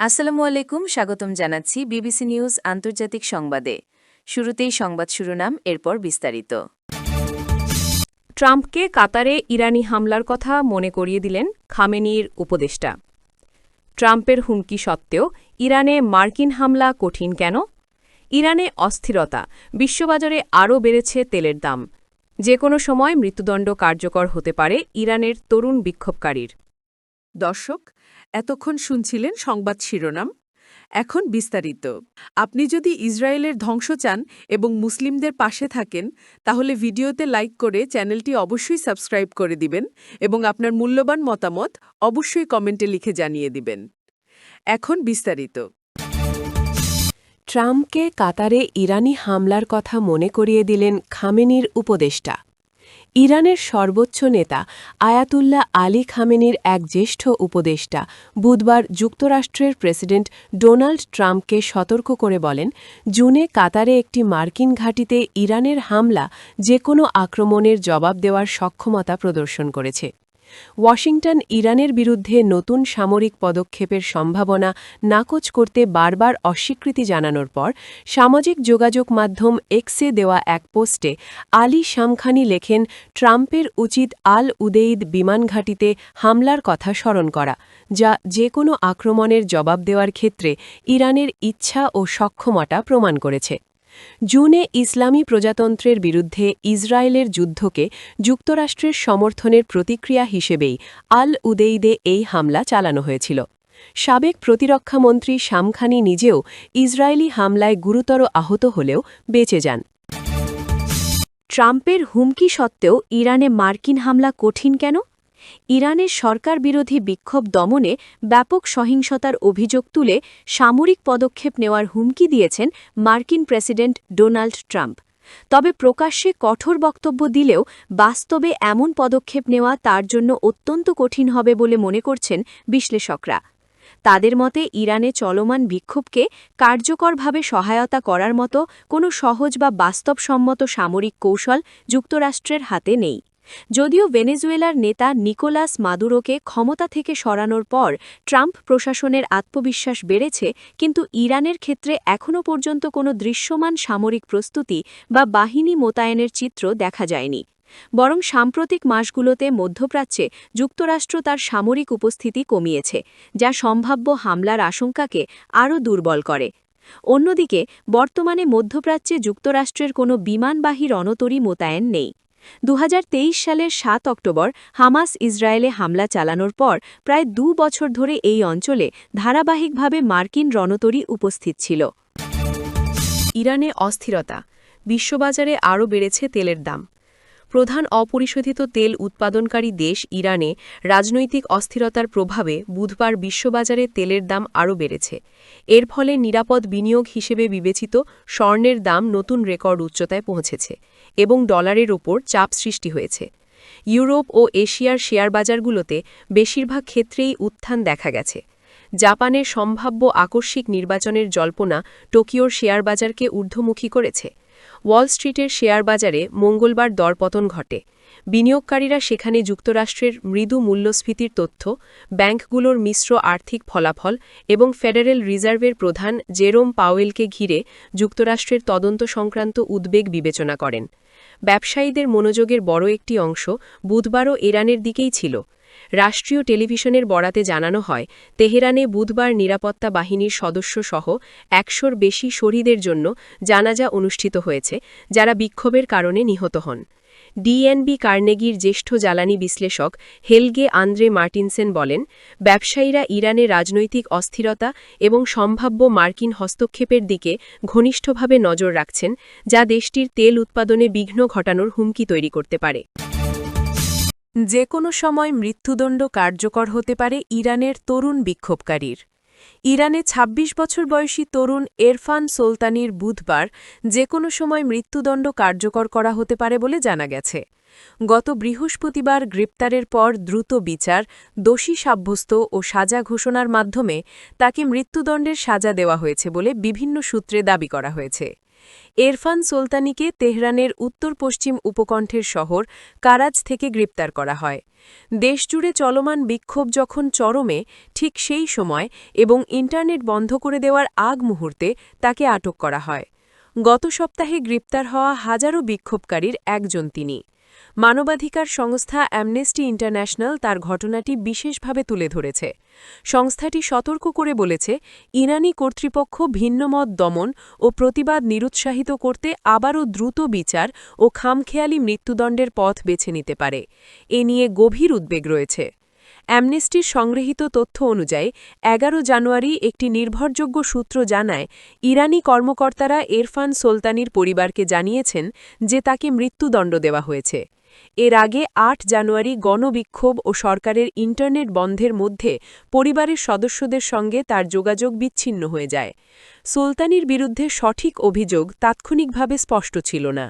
আসসালামু আলাইকুম, স্বাগতম জানাচ্ছি বিবিসি নিউজ আন্তর্জাতিক সংবাদে। শুরুতেই সংবাদ শিরোনাম, এরপর বিস্তারিত। ট্রাম্পকে কাতারে ইরানি হামলার কথা মনে করিয়ে দিলেন খামেনির উপদেষ্টা। ট্রাম্পের হুমকি সত্ত্বেও ইরানে মার্কিন হামলা কঠিন কেন? ইরানে অস্থিরতা, বিশ্ববাজারে আরও বেড়েছে তেলের দাম। যে কোনো সময় মৃত্যুদণ্ড কার্যকর হতে পারে ইরানের তরুণ বিক্ষোভকারীর। দর্শক, এতক্ষণ শুনছিলেন সংবাদ শিরোনাম। এখন বিস্তারিত। আপনি যদি ইসরায়েলের ধ্বংস চান এবং মুসলিমদের পাশে থাকেন, তাহলে ভিডিওতে লাইক করে চ্যানেলটি অবশ্যই সাবস্ক্রাইব করে দিবেন এবং আপনার মূল্যবান মতামত অবশ্যই কমেন্টে লিখে জানিয়ে দিবেন। এখন বিস্তারিত। ট্রাম্পকে কাতারে ইরানি হামলার কথা মনে করিয়ে দিলেন খামেনির উপদেষ্টা। ইরানের সর্বোচ্চ নেতা আয়াতুল্লাহ আলী খামেনির এক জ্যেষ্ঠ উপদেষ্টা বুধবার যুক্তরাষ্ট্রের প্রেসিডেন্ট ডোনাল্ড ট্রাম্পকে সতর্ক করে বলেন, জুনে কাতারে একটি মার্কিন ঘাঁটিতে ইরানের হামলা যে কোনো আক্রমণের জবাব দেওয়ার সক্ষমতা প্রদর্শন করেছে। ওয়াশিংটন, ইরানের বিরুদ্ধে নতুন সামরিক পদক্ষেপের সম্ভাবনা নাকচ করতে বারবার অস্বীকৃতি জানানোর পর সামাজিক যোগাযোগ মাধ্যম এক্সে দেওয়া এক পোস্টে আলী শামখানি লেখেন, ট্রাম্পের উচিত আল উদেইদ বিমানঘাটিতে হামলার কথা স্মরণ করা, যা যে কোনো আক্রমণের জবাব দেওয়ার ক্ষেত্রে ইরানের ইচ্ছা ও সক্ষমতা প্রমাণ করেছে। জুনে ইসলামী প্রজাতন্ত্রের বিরুদ্ধে ইসরায়েলের যুদ্ধকে যুক্তরাষ্ট্রের সমর্থনের প্রতিক্রিয়া হিসেবেই আল উদেইদে এই হামলা চালানো হয়েছিল। সাবেক প্রতিরক্ষামন্ত্রী শামখানি নিজেও ইসরায়েলি হামলায় গুরুতর আহত হলেও বেঁচে যান। ট্রাম্পের হুমকি সত্ত্বেও ইরানে মার্কিন হামলা কঠিন কেন? ইরানের সরকার বিরোধী বিক্ষোভ দমনে ব্যাপক সহিংসতার অভিযোগ তুলে সামরিক পদক্ষেপ নেওয়ার হুমকি দিয়েছেন মার্কিন প্রেসিডেন্ট ডোনাল্ড ট্রাম্প। তবে প্রকাশ্যে কঠোর বক্তব্য দিলেও বাস্তবে এমন পদক্ষেপ নেওয়া তার জন্য অত্যন্ত কঠিন হবে বলে মনে করছেন বিশ্লেষকরা। তাদের মতে, ইরানে চলমান বিক্ষোভকে কার্যকরভাবে সহায়তা করার মতো কোনো সহজ বা বাস্তবসম্মত সামরিক কৌশল যুক্তরাষ্ট্রের হাতে নেই। যদিও ভেনেজুয়েলার নেতা নিকোলাস মাদুরোকে ক্ষমতা থেকে সরানোর পর ট্রাম্প প্রশাসনের আত্মবিশ্বাস বেড়েছে, কিন্তু ইরানের ক্ষেত্রে এখনও পর্যন্ত কোনো দৃশ্যমান সামরিক প্রস্তুতি বা বাহিনী মোতায়েনের চিত্র দেখা যায়নি। বরং সাম্প্রতিক মাসগুলোতে মধ্যপ্রাচ্যে যুক্তরাষ্ট্র তার সামরিক উপস্থিতি কমিয়েছে, যা সম্ভাব্য হামলার আশঙ্কাকে আরও দুর্বল করে। অন্যদিকে, বর্তমানে মধ্যপ্রাচ্যে যুক্তরাষ্ট্রের কোনো বিমানবাহী রণতরী মোতায়েন নেই। দু হাজার তেইশ সালের সাত অক্টোবর হামাস ইসরায়েলে হামলা চালানোর পর প্রায় দু বছর ধরে এই অঞ্চলে ধারাবাহিকভাবে মার্কিন রণতরী উপস্থিত ছিল। ইরানে অস্থিরতা। বিশ্ববাজারে আরও বেড়েছে তেলের দাম। প্রধান অপরিশোধিত তেল উৎপাদনকারী দেশ ইরানে রাজনৈতিক অস্থিরতার প্রভাবে বুধবার বিশ্ববাজারে তেলের দাম আরও বেড়েছে। এর ফলে নিরাপদ বিনিয়োগ হিসেবে বিবেচিত স্বর্ণের দাম নতুন রেকর্ড উচ্চতায় পৌঁছেছে এবং ডলারের ওপর চাপ সৃষ্টি হয়েছে। ইউরোপ ও এশিয়ার শেয়ার বাজারগুলোতে বেশিরভাগ ক্ষেত্রেই উত্থান দেখা গেছে। জাপানের সম্ভাব্য আকস্মিক নির্বাচনের জল্পনা টোকিওর শেয়ার বাজারকে ঊর্ধ্বমুখী করেছে। ওয়াল স্ট্রিটের শেয়ার বাজারে মঙ্গলবার দরপতন ঘটে। বিনিয়োগকারীরা সেখানে যুক্তরাষ্ট্রের মৃদু মূল্যস্ফীতির তথ্য, ব্যাংকগুলোর মিশ্র আর্থিক ফলাফল এবং ফেডারেল রিজার্ভের প্রধান জেরোম পাওয়েলকে ঘিরে যুক্তরাষ্ট্রের তদন্ত সংক্রান্ত উদ্বেগ বিবেচনা করেন। ব্যবসায়ীদের মনোযোগের বড় একটি অংশ বুধবারও ইরানের দিকেই ছিল। রাষ্ট্রীয় টেলিভিশনের বরাতে জানানো হয়, তেহরানে বুধবার নিরাপত্তা বাহিনীর সদস্যসহ একশোর বেশি শহীদের জন্য জানাজা অনুষ্ঠিত হয়েছে, যারা বিক্ষোভের কারণে নিহত হন। ডিএনবি কার্নেগির জ্যেষ্ঠ জ্বালানি বিশ্লেষক হেলগে আন্দ্রে মার্টিনসেন বলেন, ব্যবসায়ীরা ইরানে রাজনৈতিক অস্থিরতা এবং সম্ভাব্য মার্কিন হস্তক্ষেপের দিকে ঘনিষ্ঠভাবে নজর রাখছেন, যা দেশটির তেল উৎপাদনে বিঘ্ন ঘটানোর হুমকি তৈরি করতে পারে। যে কোনো সময় মৃত্যুদণ্ড কার্যকর হতে পারে ইরানের তরুণ বিক্ষোভকারীর। ইরানে ২৬ বছর বয়সী তরুণ এরফান সুলতানির বুধবার যে কোনো সময় মৃত্যুদণ্ড কার্যকর করা হতে পারে বলে জানা গেছে। গত বৃহস্পতিবার গ্রেপ্তারের পর দ্রুত বিচার, দোষী সাব্যস্ত ও সাজা ঘোষণার মাধ্যমে তাকে মৃত্যুদণ্ডের সাজা দেওয়া হয়েছে বলে বিভিন্ন সূত্রে দাবি করা হয়েছে। এরফান সুলতানিকে তেহরানের উত্তর পশ্চিম উপকণ্ঠের শহর কারাজ থেকে গ্রেপ্তার করা হয়। দেশজুড়ে চলমান বিক্ষোভ যখন চরমে, ঠিক সেই সময় এবং ইন্টারনেট বন্ধ করে দেওয়ার আগ মুহূর্তে তাকে আটক করা হয়। গত সপ্তাহে গ্রেপ্তার হওয়া হাজারো বিক্ষোভকারীর একজন তিনি। মানবাধিকার সংস্থা অ্যামনেস্টি ইন্টারন্যাশনাল তার ঘটনাটি বিশেষভাবে তুলে ধরেছে। সংস্থাটি সতর্ক করে বলেছে, ইরানি কর্তৃপক্ষ ভিন্নমত দমন ও প্রতিবাদ নিরুৎসাহিত করতে আবারও দ্রুত বিচার ও খামখেয়ালি মৃত্যুদণ্ডের পথ বেছে নিতে পারে। এ নিয়ে গভীর উদ্বেগ রয়েছে। অ্যামনেস্টির সংগৃহীত তথ্য অনুযায়ী, এগারো জানুয়ারি একটি নির্ভরযোগ্য সূত্র জানায়, ইরানি কর্মকর্তারা এরফান সুলতানির পরিবারকে জানিয়েছেন যে তাকে মৃত্যুদণ্ড দেওয়া হয়েছে। এর আগে আট জানুয়ারি গণবিক্ষোভ ও সরকারের ইন্টারনেট বন্ধের মধ্যে পরিবারের সদস্যদের সঙ্গে তার যোগাযোগ বিচ্ছিন্ন হয়ে যায়। সুলতানির বিরুদ্ধে সঠিক অভিযোগ তাৎক্ষণিকভাবে স্পষ্ট ছিল না।